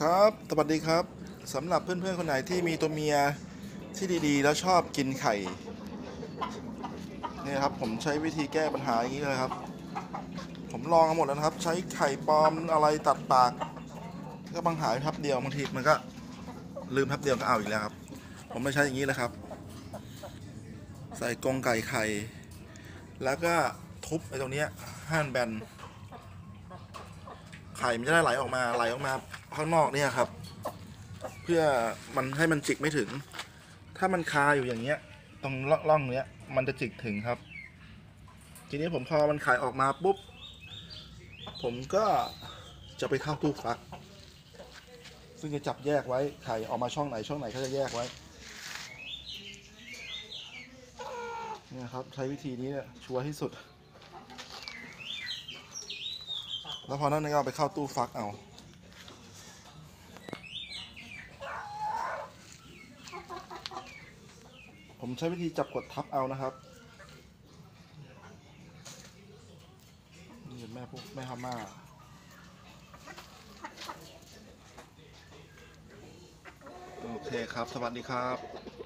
ครับสวัสดีครับสำหรับเพื่อนๆคนไหนที่มีตัวเมียที่ดีๆ แล้วชอบกินไข่เนี่ยครับผมใช้วิธีแก้ปัญหาอย่างนี้เลยครับ ผมลองมาหมดแล้วครับ ใช้ไข่ปลอมอะไรตัดปาก ก็บางหายแป๊บเดียวบางทีมันก็ลืมแป๊บเดียวก็เอาอีกแล้วครับ ผมไม่ใช้อย่างนี้เลยครับ ใส่กรงไก่ไข่ แล้วก็ทุบไอ้ตรงเนี้ยห้านแบน ไข่มันจะได้ไหลออกมาไหลออกมาข้างนอกเนี่ยครับ เพื่อมันให้มันจิกไม่ถึง ถ้ามันคาอยู่อย่างเงี้ย ตรงร่องเนี้ยมันจะจิกถึงครับ ทีนี้ผมพอมันไขายออกมาปุ๊บ ผมก็จะไปเข้าตู้ฟัก ซึ่งจะจับแยกไว้ไข่ออกมาช่องไหนช่องไหนก็จะแยกไว้เนี่ยครับ ใช้วิธีนี้เนี่ยชัวร์ที่สุด แล้วพอนั้นก็เอาไปเข้าตู้ฟักเอาผมใช้วิธีจับกดทับเอานะครับนี่แม่พวกแม่ฮาม่าโอเคครับ สวัสดีครับ